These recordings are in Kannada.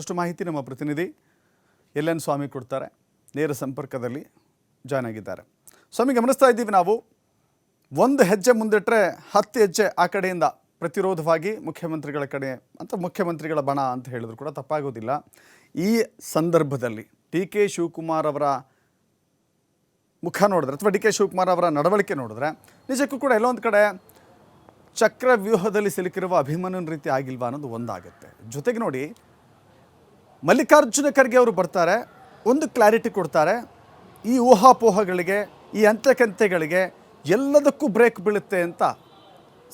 ಅಷ್ಟು ಮಾಹಿತಿ ನಮ್ಮ ಪ್ರತಿನಿಧಿ ಎಲ್ ಎನ್ ಸ್ವಾಮಿ ಕೊಡ್ತಾರೆ. ನೇರ ಸಂಪರ್ಕದಲ್ಲಿ ಜಾಯ್ನ್ ಆಗಿದ್ದಾರೆ. ಸ್ವಾಮಿ, ಗಮನಿಸ್ತಾ ಇದ್ದೀವಿ ನಾವು. ಒಂದು ಹೆಜ್ಜೆ ಮುಂದಿಟ್ಟರೆ ಹತ್ತು ಹೆಜ್ಜೆ ಆ ಕಡೆಯಿಂದ ಪ್ರತಿರೋಧವಾಗಿ ಮುಖ್ಯಮಂತ್ರಿಗಳ ಕಡೆ ಅಂತ ಮುಖ್ಯಮಂತ್ರಿಗಳ ಬಣ ಅಂತ ಹೇಳಿದ್ರು ಕೂಡ ತಪ್ಪಾಗೋದಿಲ್ಲ. ಈ ಸಂದರ್ಭದಲ್ಲಿ ಡಿ ಕೆ ಶಿವಕುಮಾರ್ ಅವರ ಮುಖ ನೋಡಿದ್ರೆ ಅಥವಾ ಡಿ ಕೆ ಶಿವಕುಮಾರ್ ಅವರ ನಡವಳಿಕೆ ನೋಡಿದ್ರೆ ನಿಜಕ್ಕೂ ಕೂಡ ಎಲ್ಲೊಂದು ಕಡೆ ಚಕ್ರವ್ಯೂಹದಲ್ಲಿ ಸಿಲುಕಿರುವ ಅಭಿಮನ್ಯನ ರೀತಿ ಆಗಿಲ್ವಾ ಅನ್ನೋದು ಒಂದಾಗುತ್ತೆ. ಜೊತೆಗೆ ನೋಡಿ ಮಲ್ಲಿಕಾರ್ಜುನ ಖರ್ಗೆ ಅವರು ಬರ್ತಾರೆ, ಒಂದು ಕ್ಲಾರಿಟಿ ಕೊಡ್ತಾರೆ. ಈ ಊಹಾಪೋಹಗಳಿಗೆ, ಈ ಅಂತ್ಯಕಂತ್ಯಗಳಿಗೆ ಎಲ್ಲದಕ್ಕೂ ಬ್ರೇಕ್ ಬೀಳುತ್ತೆ ಅಂತ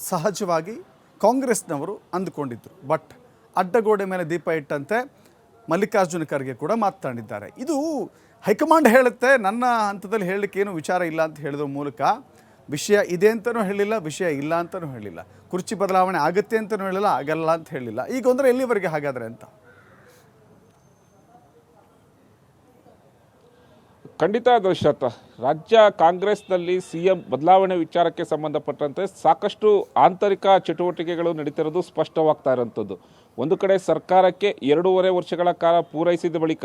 ಸಹಜವಾಗಿ ಕಾಂಗ್ರೆಸ್ನವರು ಅಂದುಕೊಂಡಿದ್ದರು ಬಟ್ ಅಡ್ಡಗೋಡೆ ಮೇಲೆ ದೀಪ ಇಟ್ಟಂತೆ ಮಲ್ಲಿಕಾರ್ಜುನ ಖರ್ಗೆ ಕೂಡ ಮಾತನಾಡಿದ್ದಾರೆ. ಇದು ಹೈಕಮಾಂಡ್ ಹೇಳುತ್ತೆ, ನನ್ನ ಹಂತದಲ್ಲಿ ಹೇಳಲಿಕ್ಕೆ ಏನು ವಿಚಾರ ಇಲ್ಲ ಅಂತ ಹೇಳಿದ ಮೂಲಕ ವಿಷಯ ಇದೆ ಅಂತಲೂ ಹೇಳಿಲ್ಲ, ವಿಷಯ ಇಲ್ಲ ಅಂತಲೂ ಹೇಳಿಲ್ಲ. ಕುರ್ಚಿ ಬದಲಾವಣೆ ಆಗುತ್ತೆ ಅಂತಲೂ ಹೇಳಿಲ್ಲ, ಆಗಲ್ಲ ಅಂತ ಹೇಳಿಲ್ಲ. ಈಗ ಅಂದರೆ ಎಲ್ಲಿವರೆಗೆ ಹಾಗಾದರೆ ಅಂತ? ಖಂಡಿತ ದೃಶ್ಯತ ರಾಜ್ಯ ಕಾಂಗ್ರೆಸ್ನಲ್ಲಿ ಸಿ ಎಂ ಬದಲಾವಣೆ ವಿಚಾರಕ್ಕೆ ಸಂಬಂಧಪಟ್ಟಂತೆ ಸಾಕಷ್ಟು ಆಂತರಿಕ ಚಟುವಟಿಕೆಗಳು ನಡೀತಿರೋದು ಸ್ಪಷ್ಟವಾಗ್ತಾ ಇರೋಂಥದ್ದು. ಒಂದು ಕಡೆ ಸರ್ಕಾರಕ್ಕೆ ಎರಡೂವರೆ ವರ್ಷಗಳ ಕಾಲ ಪೂರೈಸಿದ ಬಳಿಕ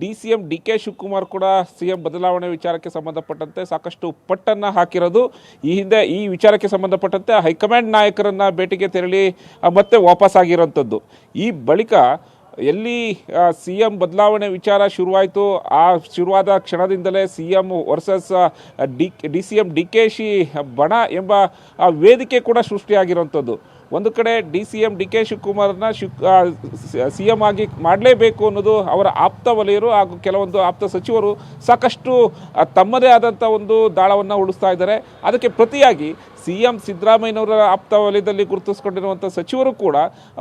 D C M D K Shivakumar ಕೂಡ ಸಿ ಎಂ ಬದಲಾವಣೆ ವಿಚಾರಕ್ಕೆ ಸಂಬಂಧಪಟ್ಟಂತೆ ಸಾಕಷ್ಟು ಪಟ್ಟನ್ನು ಹಾಕಿರೋದು. ಈ ಹಿಂದೆ ಈ ವಿಚಾರಕ್ಕೆ ಸಂಬಂಧಪಟ್ಟಂತೆ ಹೈಕಮಾಂಡ್ ನಾಯಕರನ್ನು ಭೇಟಿಗೆ ತೆರಳಿ ಮತ್ತೆ ವಾಪಸ್ ಆಗಿರೋಂಥದ್ದು ಈ ಬಳಿಕ ಎಲ್ಲಿ ಸಿ ಎಂ ಬದಲಾವಣೆ ವಿಚಾರ ಶುರುವಾಯಿತು, ಆ ಶುರುವಾದ ಕ್ಷಣದಿಂದಲೇ C M versus D D C M D K she ಬಣ ಎಂಬ ವೇದಿಕೆ ಕೂಡ ಸೃಷ್ಟಿಯಾಗಿರುವಂಥದ್ದು. ಒಂದು ಕಡೆ D C M D K ಶಿವಕುಮಾರ್ನ ಶಿವ್ ಸಿ ಎಂ ಆಗಿ ಮಾಡಲೇಬೇಕು ಅನ್ನೋದು ಅವರ ಆಪ್ತ ವಲಯರು ಹಾಗೂ ಕೆಲವೊಂದು ಆಪ್ತ ಸಚಿವರು ಸಾಕಷ್ಟು ತಮ್ಮದೇ ಆದಂಥ ಒಂದು ದಾಳವನ್ನು ಉಳಿಸ್ತಾ ಇದ್ದಾರೆ. ಅದಕ್ಕೆ ಪ್ರತಿಯಾಗಿ ಸಿ ಎಂ ಸಿದ್ದರಾಮಯ್ಯನವರ ಆಪ್ತ ವಲಯದಲ್ಲಿ ಗುರುತಿಸ್ಕೊಂಡಿರುವಂಥ ಸಚಿವರು ಕೂಡ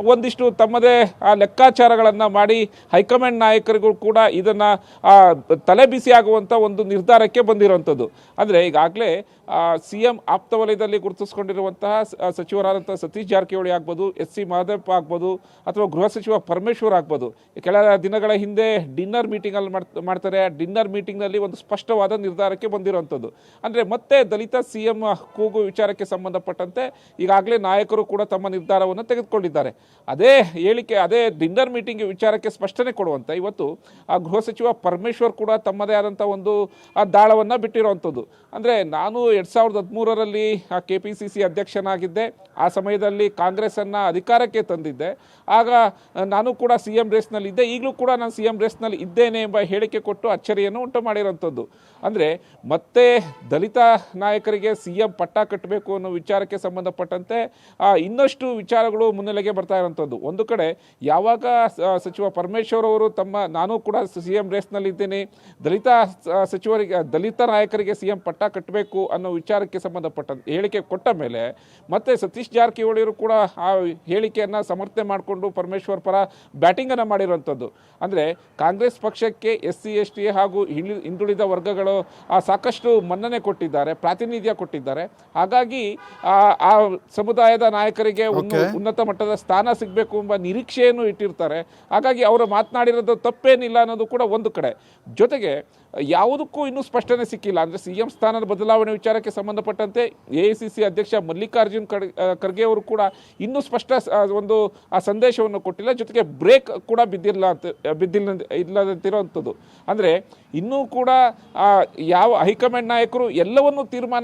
ಒಂದಿಷ್ಟು ತಮ್ಮದೇ, ಆ, ಲೆಕ್ಕಾಚಾರಗಳನ್ನು ಮಾಡಿ ಹೈಕಮಾಂಡ್ ನಾಯಕರಿಗೂ ಕೂಡ ಇದನ್ನು ತಲೆ ಬಿಸಿ ಆಗುವಂಥ ಒಂದು ನಿರ್ಧಾರಕ್ಕೆ ಬಂದಿರುವಂಥದ್ದು ಅಂದರೆ ಈಗಾಗಲೇ ಸಿ ಎಂ ಆಪ್ತ ವಲಯದಲ್ಲಿ ಗುರುತಿಸ್ಕೊಂಡಿರುವಂತಹ ಸಚಿವರಾದಂಥ ಸತೀಶ್ ಆಗ್ಬೋದು, ಎಸ್ ಸಿ ಮಹದೇವಪ್ಪ ಆಗ್ಬೋದು, ಅಥವಾ ಗೃಹ ಸಚಿವ ಪರಮೇಶ್ವರ್ ಆಗ್ಬೋದು. ಕೆಲ ದಿನಗಳ ಹಿಂದೆ ಡಿನ್ನರ್ ಮೀಟಿಂಗಲ್ಲಿ ಮಾಡ್ತಾರೆ. ಆ ಡಿನ್ನರ್ ಮೀಟಿಂಗ್ನಲ್ಲಿ ಒಂದು ಸ್ಪಷ್ಟವಾದ ನಿರ್ಧಾರಕ್ಕೆ ಬಂದಿರುವಂಥದ್ದು. ಅಂದರೆ ಮತ್ತೆ ದಲಿತ ಸಿ ಎಂ ಕೂಗು ವಿಚಾರಕ್ಕೆ ಸಂಬಂಧಪಟ್ಟಂತೆ ಈಗಾಗಲೇ ನಾಯಕರು ಕೂಡ ತಮ್ಮ ನಿರ್ಧಾರವನ್ನು ತೆಗೆದುಕೊಂಡಿದ್ದಾರೆ. ಅದೇ ಹೇಳಿಕೆ, ಅದೇ ಡಿನ್ನರ್ ಮೀಟಿಂಗ್ ವಿಚಾರಕ್ಕೆ ಸ್ಪಷ್ಟನೆ ಕೊಡುವಂಥ ಇವತ್ತು ಆ ಗೃಹ ಸಚಿವ ಪರಮೇಶ್ವರ್ ಕೂಡ ತಮ್ಮದೇ ಆದಂಥ ಒಂದು, ಆ ದಾಳವನ್ನು ಬಿಟ್ಟಿರುವಂಥದ್ದು. ಅಂದರೆ ನಾನು ಎರಡು ಸಾವಿರದ ಹದಿಮೂರರಲ್ಲಿ ಕೆ ಪಿ ಸಿ ಸಿ ಅಧ್ಯಕ್ಷನಾಗಿದ್ದೆ. ಆ ಸಮಯದಲ್ಲಿ ಕಾಂಗ್ರೆಸ್ಸನ್ನು ಅಧಿಕಾರಕ್ಕೆ ತಂದಿದ್ದೆ. ಆಗ ನಾನು ಕೂಡ ಸಿ ಎಂ ರೇಸ್ನಲ್ಲಿದ್ದೆ ಈಗಲೂ ಕೂಡ ನಾನು ಸಿ ಎಂ ರೇಸ್ನಲ್ಲಿ ಇದ್ದೇನೆ ಎಂಬ ಹೇಳಿಕೆ ಕೊಟ್ಟು ಅಚ್ಚರಿಯನ್ನು ಉಂಟು ಮಾಡಿರೋಂಥದ್ದು ಅಂದರೆ ಮತ್ತೆ ದಲಿತ ನಾಯಕರಿಗೆ ಸಿ ಎಂ ಪಟ್ಟ ಕಟ್ಟಬೇಕು ಅನ್ನೋ ವಿಚಾರಕ್ಕೆ ಸಂಬಂಧಪಟ್ಟಂತೆ ಇನ್ನಷ್ಟು ವಿಚಾರಗಳು ಮುನ್ನೆಲೆಗೆ ಬರ್ತಾ ಇರೋಂಥದ್ದು ಒಂದು ಕಡೆ ಯಾವಾಗ ಸಚಿವ ಪರಮೇಶ್ವರ್ ಅವರು ತಮ್ಮ, ನಾನು ಕೂಡ ಸಿ ಎಂ ರೇಸ್ನಲ್ಲಿದ್ದೇನೆ ದಲಿತ ಸಚಿವರಿಗೆ, ದಲಿತ ನಾಯಕರಿಗೆ ಸಿ ಎಂ ಪಟ್ಟ ಕಟ್ಟಬೇಕು ಅನ್ನೋ ವಿಚಾರಕ್ಕೆ ಸಂಬಂಧಪಟ್ಟ, ಹೇಳಿಕೆ ಕೊಟ್ಟ ಮೇಲೆ ಮತ್ತೆ ಸತೀಶ್ ಕೂಡ ಆ ಹೇಳಿಕೆಯನ್ನು ಸಮರ್ಥನೆ ಮಾಡಿಕೊಂಡು ಪರಮೇಶ್ವರ್ ಪರ ಬ್ಯಾಟಿಂಗನ್ನು ಮಾಡಿರುವಂಥದ್ದು. ಅಂದರೆ ಕಾಂಗ್ರೆಸ್ ಪಕ್ಷಕ್ಕೆ ಎಸ್ ಸಿ ಎಸ್ ಟಿ ಹಾಗೂ ಹಿಂದು- ಹಿಂದುಳಿದ ವರ್ಗಗಳು ಆ, ಸಾಕಷ್ಟು ಮನ್ನಣೆ ಕೊಟ್ಟಿದ್ದಾರೆ ಪ್ರಾತಿನಿಧ್ಯ ಕೊಟ್ಟಿದ್ದಾರೆ. ಹಾಗಾಗಿ ಆ ಆ ಸಮುದಾಯದ ನಾಯಕರಿಗೆ ಒಂದು ಉನ್ನತ ಮಟ್ಟದ ಸ್ಥಾನ ಸಿಗಬೇಕು ಎಂಬ ನಿರೀಕ್ಷೆಯನ್ನು ಇಟ್ಟಿರ್ತಾರೆ. ಹಾಗಾಗಿ ಅವರು ಮಾತನಾಡಿರೋದು ತಪ್ಪೇನಿಲ್ಲ ಅನ್ನೋದು ಕೂಡ ಒಂದು ಕಡೆ. ಜೊತೆಗೆ ಯಾವುದಕ್ಕೂ ಇನ್ನೂ ಸ್ಪಷ್ಟನೆ ಸಿಕ್ಕಿಲ್ಲ. ಅಂದರೆ ಸಿ ಎಂ ಸ್ಥಾನದ ಬದಲಾವಣೆ ವಿಚಾರಕ್ಕೆ ಸಂಬಂಧಪಟ್ಟಂತೆ ಎ ಐ ಸಿ ಸಿ ಅಧ್ಯಕ್ಷ ಮಲ್ಲಿಕಾರ್ಜುನ್ ಖರ್ಗೆ ಅವರು ಕೂಡ ಇನ್ನೂ ಸ್ಪಷ್ಟ ಒಂದು, ಆ ಸಂದೇಶವನ್ನು ಕೊಟ್ಟಿಲ್ಲ. ಜೊತೆಗೆ ಬ್ರೇಕ್ ಕೂಡ ಬಿದ್ದಿಲ್ಲ ಅಂತ, ಬಿದ್ದಿಲ್ಲ ಇಲ್ಲದಂತಿರೋವಂಥದ್ದು. ಅಂದರೆ ಇನ್ನೂ ಕೂಡ ಯಾವ ಹೈಕಮಾಂಡ್ ನಾಯಕರು ಎಲ್ಲವನ್ನು ತೀರ್ಮಾನ